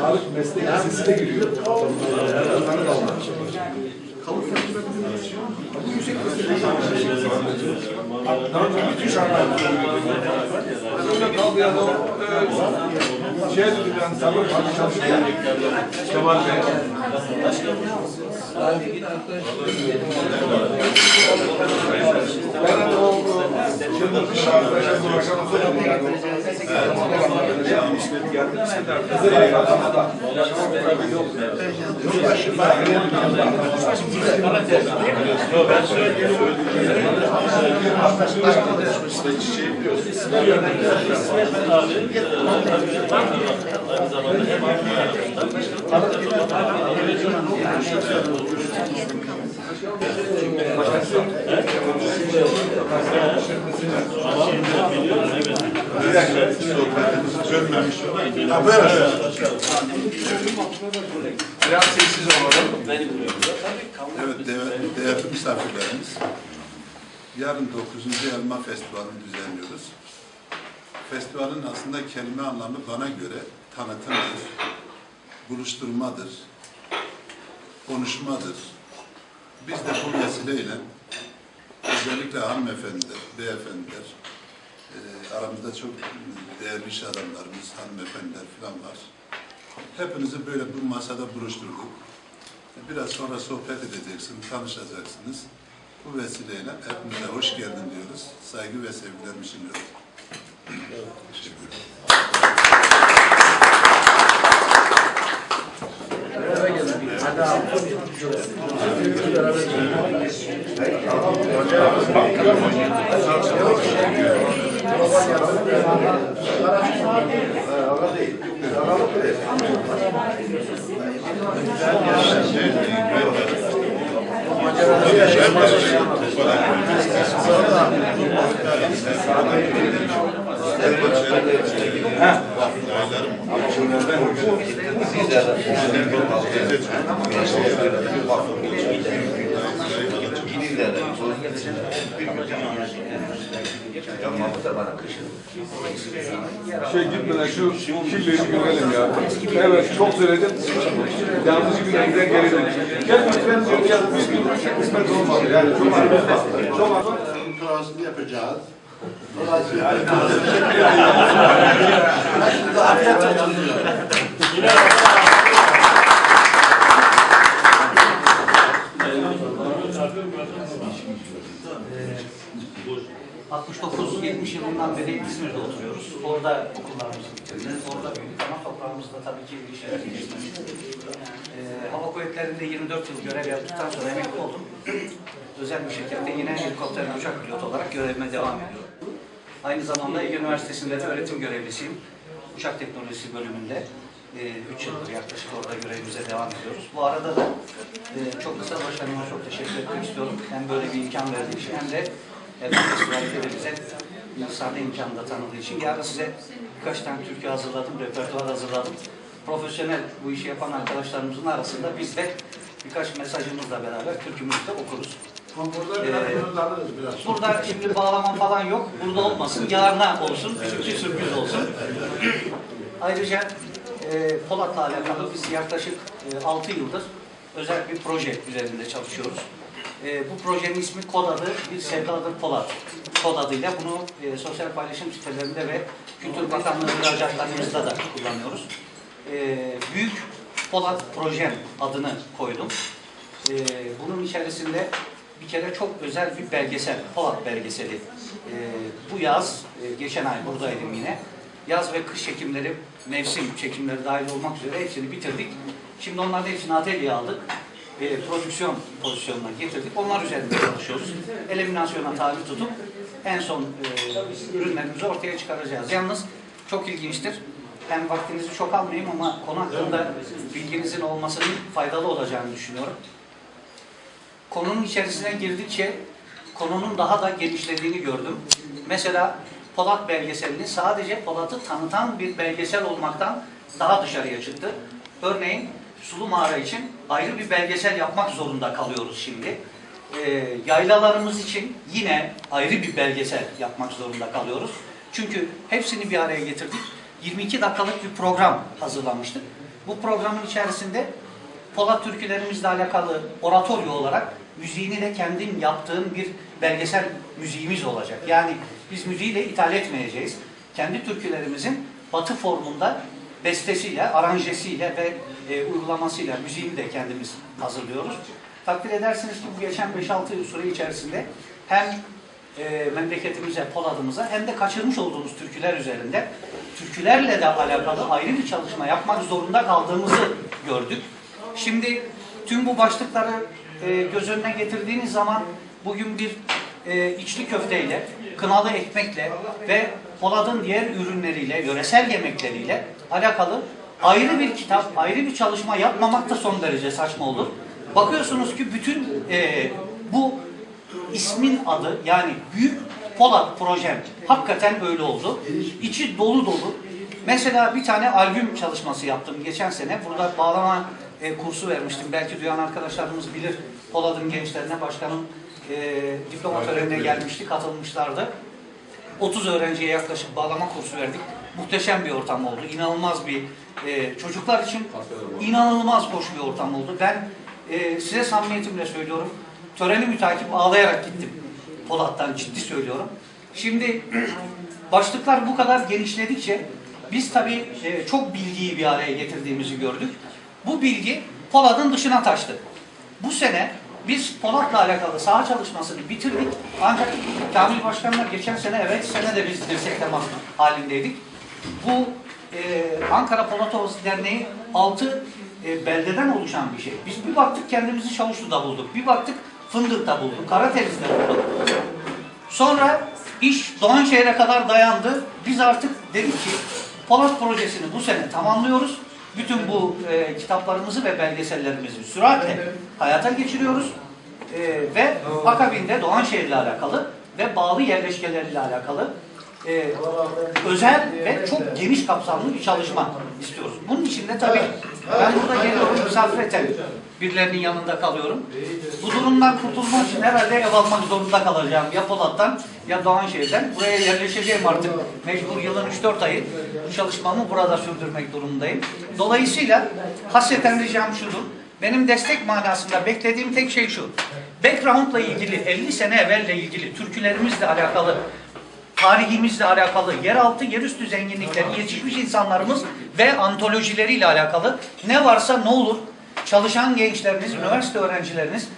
Sağlık meslek lisesi de giriyor. Öyle kaldı ya da o e, şey dedi yani sabır çalışıyor. Kemal Bey. Ben de o o Yıldız dışarıda yaşadım akşam sonra yani o işleri geldi. Kızıl Aykan'da Bir dakika. Çözmemiş. Ha buyurun. Biraz sessiz olalım. Evet, değerli, değerli misafirlerimiz. Yarın 9. Elma Festivali'ni düzenliyoruz. Festivalin aslında kelime anlamı bana göre tanıtımdır, buluşturmadır, konuşmadır. Biz de bu vesileyle özellikle hanımefendiler, beyefendiler, e, aramızda çok değerli iş adamlarımız, hanımefendiler falan var. Hepinizi böyle bu masada buluşturduk. Biraz sonra sohbet edeceksiniz, tanışacaksınız. Bu vesileyle hepinize hoş geldin diyoruz. Saygı ve sevgilerimi sunuyorum. Ha. Aylarım. Sizler. Şey gitmeden şu kirleri görelim ya. Evet çok söyledim. Yanlış günlerden geri dön. Gel lütfen diyor ya bir gün bir kısmet olmadı. Yani çok az. Çok az. Kurasını yapacağız. Ee, 69-70 yılından beri İzmir'de oturuyoruz. Orada okullarımızı bitirdik. Orada büyüdük ama toprağımızda tabii ki bir şeyler. Ee, Hava Kuvvetleri'nde 24 yıl görev yaptıktan sonra emekli oldum. Özel bir şirkette yine helikopter uçak pilotu olarak görevime devam ediyorum. Aynı zamanda Ege Üniversitesi'nde de öğretim görevlisiyim. Uçak teknolojisi bölümünde. 3 yıldır yaklaşık orada görevimize devam ediyoruz. Bu arada da e, çok kısa başkanıma çok teşekkür etmek istiyorum. Hem böyle bir imkan verdiği için hem de e, bu festivalde de bize sahne imkanı da tanıdığı için. Yarın size birkaç tane türkü hazırladım, repertuar hazırladım. Profesyonel bu işi yapan arkadaşlarımızın arasında biz de birkaç mesajımızla beraber türkümüzü de okuruz. Ee, burada şimdi bağlama falan yok. Burada olmasın. Yarına olsun. Küçük bir sürpriz olsun. Ayrıca e, Polat'la alakalı biz yaklaşık e, 6 yıldır özel bir proje üzerinde çalışıyoruz. E, bu projenin ismi Kod adı Bir Sevdadır Polat. Kod adıyla bunu e, sosyal paylaşım sitelerinde ve Kültür Bakanlığı müracaatlarımızda da kullanıyoruz. E, Büyük Polat Projem adını koydum. E, bunun içerisinde bir kere çok özel bir belgesel, Polat belgeseli. E, bu yaz, e, geçen ay buradaydım yine. Yaz ve kış çekimleri, mevsim çekimleri dahil olmak üzere hepsini bitirdik. Şimdi onların hepsini atölyeye aldık. E, prodüksiyon pozisyonuna getirdik. Onlar üzerinde çalışıyoruz. Eliminasyona tabi tutup en son e, ürünlerimizi ortaya çıkaracağız. Yalnız çok ilginçtir. Ben vaktinizi çok almayayım ama konu hakkında bilginizin olmasının faydalı olacağını düşünüyorum konunun içerisine girdikçe konunun daha da genişlediğini gördüm. Mesela Polat belgeselini sadece Polat'ı tanıtan bir belgesel olmaktan daha dışarıya çıktı. Örneğin Sulu Mağara için ayrı bir belgesel yapmak zorunda kalıyoruz şimdi. e, yaylalarımız için yine ayrı bir belgesel yapmak zorunda kalıyoruz. Çünkü hepsini bir araya getirdik. 22 dakikalık bir program hazırlamıştık. Bu programın içerisinde Polat türkülerimizle alakalı oratoryo olarak müziğini de kendim yaptığım bir belgesel müziğimiz olacak. Yani biz müziğiyle ithal etmeyeceğiz. Kendi türkülerimizin batı formunda bestesiyle, aranjesiyle ve e, uygulamasıyla müziğini de kendimiz hazırlıyoruz. Takdir edersiniz ki bu geçen 5-6 yıl süre içerisinde hem e, memleketimize, Polat'ımıza hem de kaçırmış olduğumuz türküler üzerinde türkülerle de alakalı ayrı bir çalışma yapmak zorunda kaldığımızı gördük. Şimdi tüm bu başlıkları e, göz önüne getirdiğiniz zaman bugün bir e, içli köfteyle, kınalı ekmekle ve Polat'ın diğer ürünleriyle, yöresel yemekleriyle alakalı ayrı bir kitap, ayrı bir çalışma yapmamak da son derece saçma olur. Bakıyorsunuz ki bütün e, bu ismin adı yani Büyük Polat Projem hakikaten öyle oldu. İçi dolu dolu. Mesela bir tane albüm çalışması yaptım geçen sene. Burada bağlama e, kursu vermiştim. Belki duyan arkadaşlarımız bilir. Polat'ın gençlerine başkanım e, diploma törenine gelmişti, katılmışlardı. 30 öğrenciye yaklaşık bağlama kursu verdik. Muhteşem bir ortam oldu. İnanılmaz bir e, çocuklar için inanılmaz hoş bir ortam oldu. Ben e, size samimiyetimle söylüyorum. Töreni mütakip ağlayarak gittim. Polat'tan ciddi söylüyorum. Şimdi başlıklar bu kadar genişledikçe biz tabii e, çok bilgiyi bir araya getirdiğimizi gördük. Bu bilgi Polat'ın dışına taştı. Bu sene biz Polat'la alakalı saha çalışmasını bitirdik. Ancak Kamil Başkan'la geçen sene evet sene de biz dirsek temas halindeydik. Bu e, Ankara Polat Ovası Derneği 6 e, beldeden oluşan bir şey. Biz bir baktık kendimizi Çavuşlu'da bulduk. Bir baktık Fındık'ta bulduk. Karadeniz'de bulduk. Sonra iş Doğanşehir'e kadar dayandı. Biz artık dedik ki Polat projesini bu sene tamamlıyoruz. Bütün bu e, kitaplarımızı ve belgesellerimizi süratle hayata geçiriyoruz. E, ve akabinde Doğanşehir'le alakalı ve bağlı yerleşkeleriyle alakalı e, özel ve çok geniş kapsamlı bir çalışma istiyoruz. Bunun için de tabii ben burada geliyorum misafireten birilerinin yanında kalıyorum. Bu durumdan kurtulmak için herhalde ev almak zorunda kalacağım. Ya Polat'tan ya Doğanşehir'den. Buraya yerleşeceğim artık. Mecbur yılın 3-4 ayı çalışmamı burada sürdürmek durumundayım. Dolayısıyla hasreten ricam şudur. Benim destek manasında beklediğim tek şey şu. Background'la ilgili, 50 sene evvelle ilgili, türkülerimizle alakalı tarihimizle alakalı, yeraltı, yerüstü zenginlikleri, yetişmiş insanlarımız ve antolojileriyle alakalı ne varsa ne olur çalışan gençleriniz, üniversite öğrencileriniz,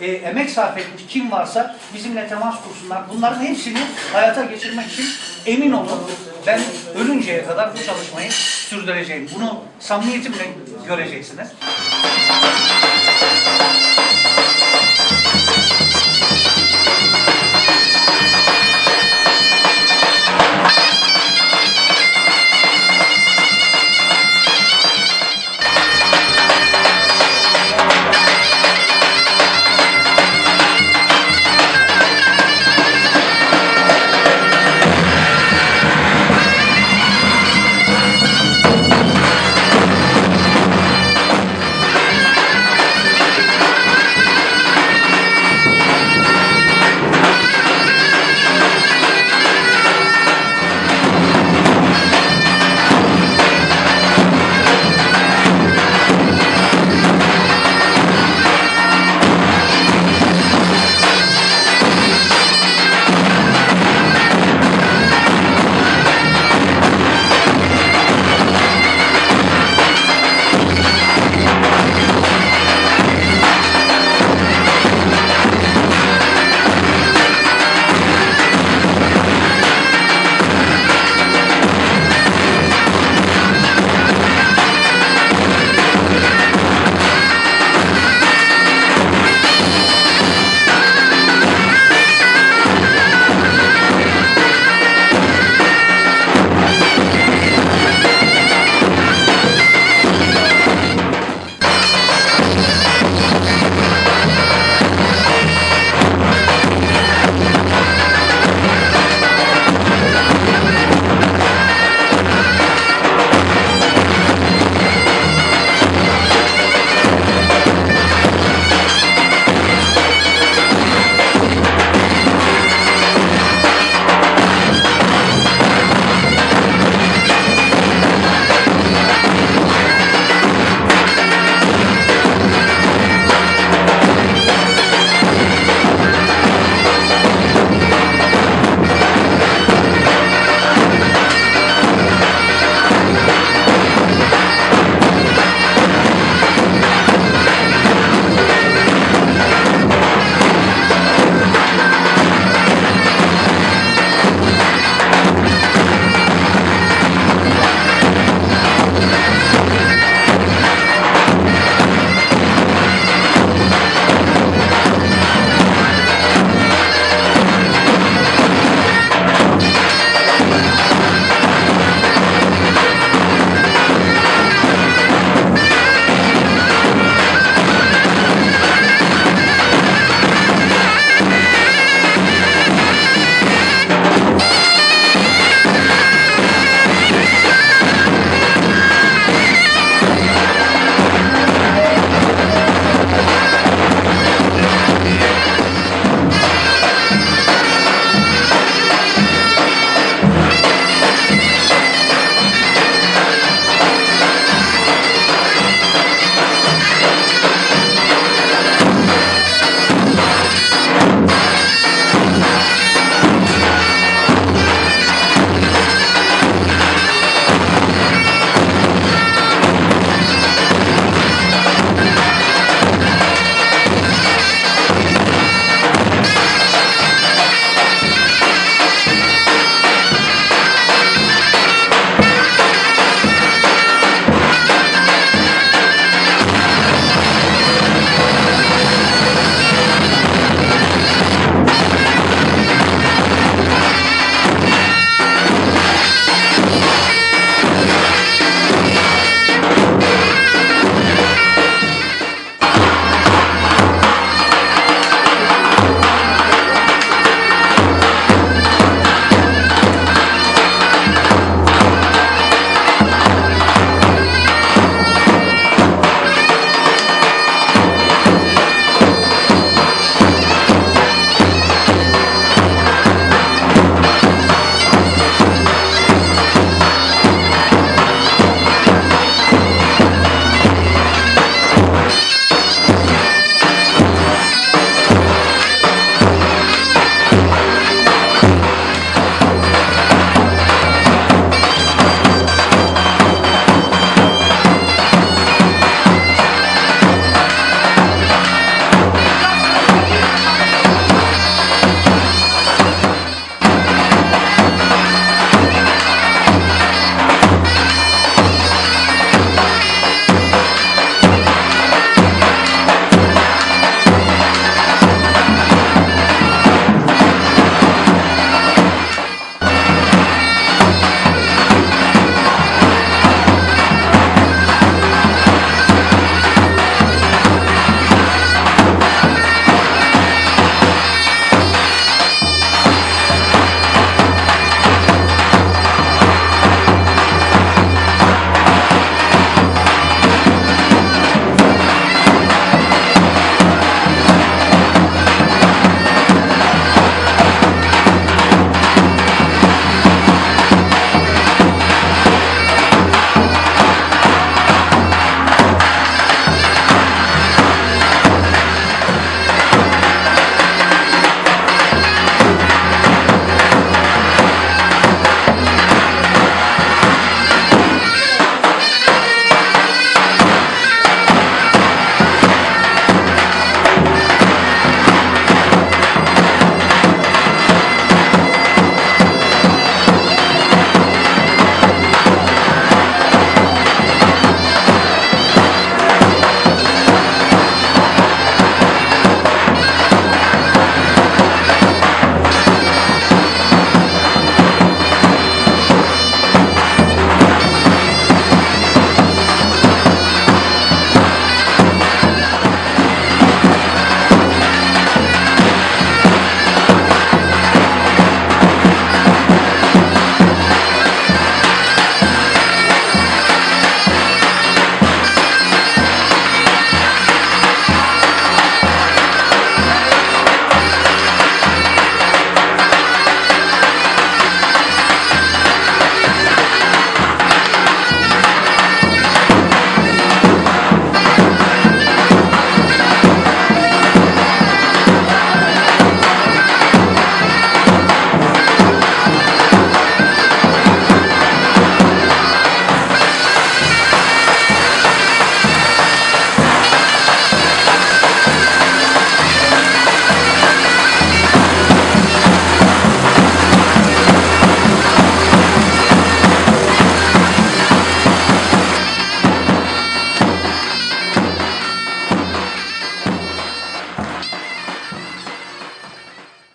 e, emek sarf etmiş kim varsa bizimle temas kursunlar. Bunların hepsini hayata geçirmek için emin olun ben ölünceye kadar bu çalışmayı sürdüreceğim. Bunu samimiyetimle göreceksiniz.